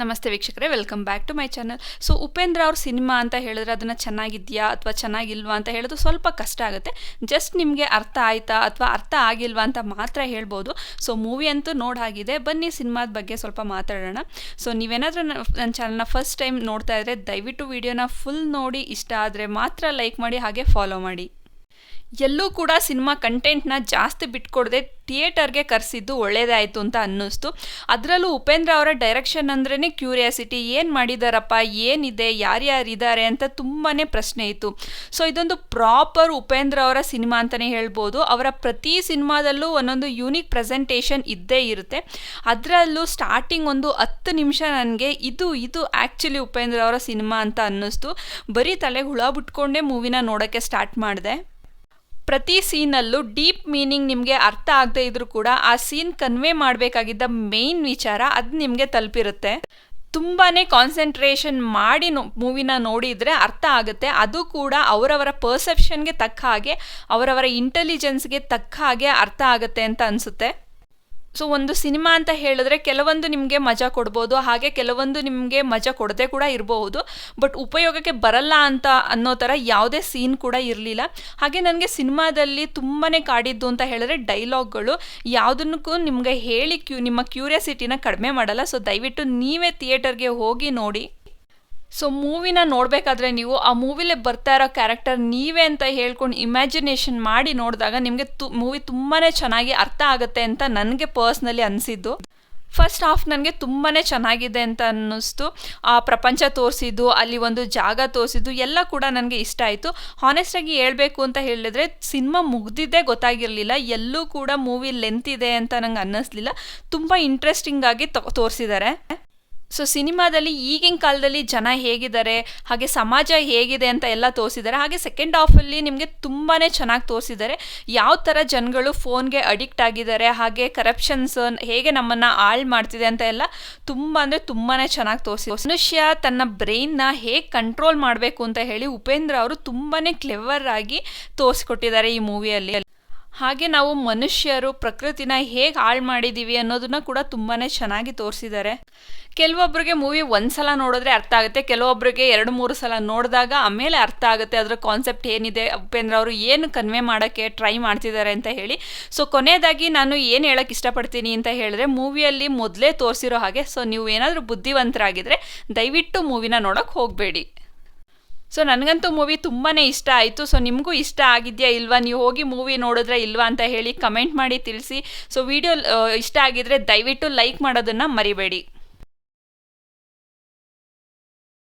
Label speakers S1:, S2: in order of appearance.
S1: ನಮಸ್ತೆ ವೀಕ್ಷಕರೇ welcome back to my channel so Upendra ಅವ್ರ ಸಿನಿಮಾ ಅಂತ ಹೇಳಿದ್ರೆ ಅದನ್ನು ಚೆನ್ನಾಗಿದೆಯಾ ಅಥವಾ ಚೆನ್ನಾಗಿಲ್ವಾ ಅಂತ ಹೇಳೋದು ಸ್ವಲ್ಪ ಕಷ್ಟ ಆಗುತ್ತೆ. ಜಸ್ಟ್ ನಿಮಗೆ ಅರ್ಥ ಆಯ್ತಾ ಅಥವಾ ಅರ್ಥ ಆಗಿಲ್ವಾ ಅಂತ ಮಾತ್ರ ಹೇಳ್ಬೋದು. ಸೊ ಮೂವಿ ಅಂತೂ ನೋಡಾಗಿದೆ ಬನ್ನಿ ಸಿನಿಮಾದ ಬಗ್ಗೆ ಸ್ವಲ್ಪ ಮಾತಾಡೋಣ. ಸೊ ನೀವೇನಾದರೂ ನನ್ನ ಚಾನಲ್ನ ಫಸ್ಟ್ ಟೈಮ್ ನೋಡ್ತಾ ಇದ್ದರೆ ದಯವಿಟ್ಟು ವಿಡಿಯೋನ ಫುಲ್ ನೋಡಿ. ಇಷ್ಟ ಆದರೆ ಮಾತ್ರ ಲೈಕ್ ಮಾಡಿ, ಹಾಗೆ ಫಾಲೋ ಮಾಡಿ. ಎಲ್ಲೂ ಕೂಡ ಸಿನಿಮಾ ಕಂಟೆಂಟ್ನ ಜಾಸ್ತಿ ಬಿಟ್ಕೊಡದೆ ಥಿಯೇಟರ್ಗೆ ಕರೆಸಿದ್ದು ಒಳ್ಳೇದಾಯಿತು ಅಂತ ಅನ್ನಿಸ್ತು. ಅದರಲ್ಲೂ ಉಪೇಂದ್ರ ಅವರ ಡೈರೆಕ್ಷನ್ ಅಂದ್ರೇ ಕ್ಯೂರಿಯಾಸಿಟಿ, ಏನು ಮಾಡಿದಾರಪ್ಪ, ಏನಿದೆ ಯಾರ್ಯಾರಿದ್ದಾರೆ ಅಂತ ತುಂಬಾ ಪ್ರಶ್ನೆ ಇತ್ತು. ಸೊ ಇದೊಂದು ಪ್ರಾಪರ್ ಉಪೇಂದ್ರ ಅವರ ಸಿನಿಮಾ ಅಂತಲೇ ಹೇಳ್ಬೋದು. ಅವರ ಪ್ರತಿ ಸಿನಿಮಾದಲ್ಲೂ ಒಂದೊಂದು ಯೂನಿಕ್ ಪ್ರೆಸೆಂಟೇಷನ್ ಇದ್ದೇ ಇರುತ್ತೆ. ಅದರಲ್ಲೂ ಸ್ಟಾರ್ಟಿಂಗ್ ಒಂದು ಹತ್ತು ನಿಮಿಷ ನನಗೆ ಇದು ಇದು ಆ್ಯಕ್ಚುಲಿ ಉಪೇಂದ್ರ ಅವರ ಸಿನಿಮಾ ಅಂತ ಅನ್ನಿಸ್ತು. ಬರೀ ತಲೆಗೆ ಹುಳ ಬಿಟ್ಕೊಂಡೇ ಮೂವಿನ ನೋಡೋಕ್ಕೆ ಸ್ಟಾರ್ಟ್ ಮಾಡಿದೆ. ಪ್ರತಿ ಸೀನಲ್ಲೂ ಡೀಪ್ ಮೀನಿಂಗ್ ನಿಮಗೆ ಅರ್ಥ ಆಗದೆ ಇದ್ರೂ ಕೂಡ ಆ ಸೀನ್ ಕನ್ವೆ ಮಾಡಬೇಕಾಗಿದ್ದ ಮೇಯ್ನ್ ವಿಚಾರ ಅದು ನಿಮಗೆ ತಲುಪಿರುತ್ತೆ. ತುಂಬಾ ಕಾನ್ಸಂಟ್ರೇಷನ್ ಮಾಡಿ ಮೂವಿನ ನೋಡಿದರೆ ಅರ್ಥ ಆಗುತ್ತೆ. ಅದು ಕೂಡ ಅವರವರ ಪರ್ಸೆಪ್ಷನ್ಗೆ ತಕ್ಕ ಹಾಗೆ, ಅವರವರ ಇಂಟೆಲಿಜೆನ್ಸ್ಗೆ ತಕ್ಕ ಹಾಗೆ ಅರ್ಥ ಆಗುತ್ತೆ ಅಂತ ಅನಿಸುತ್ತೆ. ಸೊ ಒಂದು ಸಿನಿಮಾ ಅಂತ ಹೇಳಿದ್ರೆ ಕೆಲವೊಂದು ನಿಮಗೆ ಮಜಾ ಕೊಡ್ಬೋದು, ಹಾಗೆ ಕೆಲವೊಂದು ನಿಮಗೆ ಮಜಾ ಕೊಡದೆ ಕೂಡ ಇರಬಹುದು ಬಟ್ ಉಪಯೋಗಕ್ಕೆ ಬರಲ್ಲ ಅಂತ ಅನ್ನೋ ಥರ ಯಾವುದೇ ಸೀನ್ ಕೂಡ ಇರಲಿಲ್ಲ. ಹಾಗೆ ನನಗೆ ಸಿನಿಮಾದಲ್ಲಿ ತುಂಬಾ ಕಾಡಿದ್ದು ಅಂತ ಹೇಳಿದ್ರೆ ಡೈಲಾಗ್ಗಳು. ಯಾವುದನ್ನಕ್ಕೂ ನಿಮಗೆ ಹೇಳಿ ಕ್ಯೂ, ನಿಮ್ಮ ಕ್ಯೂರಿಯಾಸಿಟಿನ ಕಡಿಮೆ ಮಾಡಲ್ಲ. ಸೊ ದಯವಿಟ್ಟು ನೀವೇ ಥಿಯೇಟರ್ಗೆ ಹೋಗಿ ನೋಡಿ. ಸೊ ಮೂವಿನ ನೋಡಬೇಕಾದ್ರೆ ನೀವು ಆ ಮೂವಿಲೇ ಬರ್ತಾ ಇರೋ ಕ್ಯಾರೆಕ್ಟರ್ ನೀವೇ ಅಂತ ಹೇಳ್ಕೊಂಡು ಇಮ್ಯಾಜಿನೇಷನ್ ಮಾಡಿ ನೋಡಿದಾಗ ನಿಮಗೆ ತು ಮೂವಿ ತುಂಬಾ ಚೆನ್ನಾಗಿ ಅರ್ಥ ಆಗುತ್ತೆ ಅಂತ ನನಗೆ ಪರ್ಸ್ನಲಿ ಅನಿಸಿದ್ದು. ಫಸ್ಟ್ ಹಾಫ್ ನನಗೆ ತುಂಬಾ ಚೆನ್ನಾಗಿದೆ ಅಂತ ಅನ್ನಿಸ್ತು. ಆ ಪ್ರಪಂಚ ತೋರಿಸಿದ್ದು, ಅಲ್ಲಿ ಒಂದು ಜಾಗ ತೋರಿಸಿದ್ದು ಎಲ್ಲ ಕೂಡ ನನಗೆ ಇಷ್ಟ ಆಯಿತು. ಹಾನೆಸ್ಟಾಗಿ ಹೇಳಬೇಕು ಅಂತ ಹೇಳಿದ್ರೆ ಸಿನಿಮಾ ಮುಗ್ದಿದ್ದೇ ಗೊತ್ತಾಗಿರಲಿಲ್ಲ. ಎಲ್ಲೂ ಕೂಡ ಮೂವಿ ಲೆಂತ್ ಇದೆ ಅಂತ ನಂಗೆ ಅನ್ನಿಸ್ಲಿಲ್ಲ. ತುಂಬ ಇಂಟ್ರೆಸ್ಟಿಂಗಾಗಿ ತೋರಿಸಿದ್ದಾರೆ. ಸೊ ಸಿನಿಮಾದಲ್ಲಿ ಈಗಿನ ಕಾಲದಲ್ಲಿ ಜನ ಹೇಗಿದ್ದಾರೆ, ಹಾಗೆ ಸಮಾಜ ಹೇಗಿದೆ ಅಂತ ಎಲ್ಲ ತೋರಿಸಿದ್ದಾರೆ. ಹಾಗೆ ಸೆಕೆಂಡ್ ಹಾಫಲ್ಲಿ ನಿಮಗೆ ತುಂಬಾ ಚೆನ್ನಾಗಿ ತೋರಿಸಿದ್ದಾರೆ. ಯಾವ ಥರ ಜನಗಳು ಫೋನ್ಗೆ ಅಡಿಕ್ಟ್ ಆಗಿದ್ದಾರೆ, ಹಾಗೆ ಕರಪ್ಷನ್ಸ್ ಹೇಗೆ ನಮ್ಮನ್ನು ಹಾಳು ಮಾಡ್ತಿದೆ ಅಂತ ಎಲ್ಲ ತುಂಬ ಅಂದರೆ ತುಂಬಾ ಚೆನ್ನಾಗಿ ತೋರಿಸಿ ಮನುಷ್ಯ ತನ್ನ ಬ್ರೈನ್ನ ಹೇಗೆ ಕಂಟ್ರೋಲ್ ಮಾಡಬೇಕು ಅಂತ ಹೇಳಿ ಉಪೇಂದ್ರ ಅವರು ತುಂಬಾ ಕ್ಲೆವರ್ ಆಗಿ ತೋರಿಸ್ಕೊಟ್ಟಿದ್ದಾರೆ ಈ ಮೂವಿಯಲ್ಲಿ ಹಾಗೆ ನಾವು ಮನುಷ್ಯರು, ಪ್ರಕೃತಿನ ಹೇಗೆ ಹಾಳು ಮಾಡಿದ್ದೀವಿ ಅನ್ನೋದನ್ನ ಕೂಡ ತುಂಬಾ ಚೆನ್ನಾಗಿ ತೋರಿಸಿದ್ದಾರೆ ಕೆಲವೊಬ್ಬರಿಗೆ ಮೂವಿ ಒಂದು ಸಲ ನೋಡಿದ್ರೆ ಅರ್ಥ ಆಗುತ್ತೆ ಕೆಲವೊಬ್ಬರಿಗೆ ಎರಡು, ಮೂರು ಸಲ ನೋಡಿದಾಗ ಆಮೇಲೆ ಅರ್ಥ ಆಗುತ್ತೆ ಅದರ ಕಾನ್ಸೆಪ್ಟ್ ಏನಿದೆ, ಉಪೇಂದ್ರ ಅವರು ಏನು ಕನ್ವೆ ಮಾಡೋಕ್ಕೆ ಟ್ರೈ ಮಾಡ್ತಿದ್ದಾರೆ ಅಂತ ಹೇಳಿ. ಸೊ ಕೊನೆಯದಾಗಿ ನಾನು ಏನು ಹೇಳೋಕ್ಕೆ ಇಷ್ಟಪಡ್ತೀನಿ ಅಂತ ಹೇಳಿದ್ರೆ ಮೂವಿಯಲ್ಲಿ ಮೊದಲೇ ತೋರಿಸಿರೋ ಹಾಗೆ ಸೊ ನೀವು ಏನಾದರೂ ಬುದ್ಧಿವಂತರಾಗಿದ್ದರೆ ದಯವಿಟ್ಟು ಮೂವಿನ ನೋಡೋಕ್ಕೆ ಹೋಗಬೇಡಿ. ಸೊ ನನಗಂತೂ ಮೂವಿ ತುಂಬಾ ಇಷ್ಟ ಆಯಿತು. ಸೊ ನಿಮಗೂ ಇಷ್ಟ ಆಗಿದೆಯಾ ಇಲ್ವಾ? ನೀವು ಹೋಗಿ ಮೂವಿ ನೋಡಿದ್ರೆ ಇಲ್ವಾ ಅಂತ ಹೇಳಿ ಕಮೆಂಟ್ ಮಾಡಿ ತಿಳಿಸಿ. ಸೊ ವಿಡಿಯೋ ಇಷ್ಟ ಆಗಿದ್ರೆ ದಯವಿಟ್ಟು ಲೈಕ್ ಮಾಡೋದನ್ನು ಮರಿಬೇಡಿ.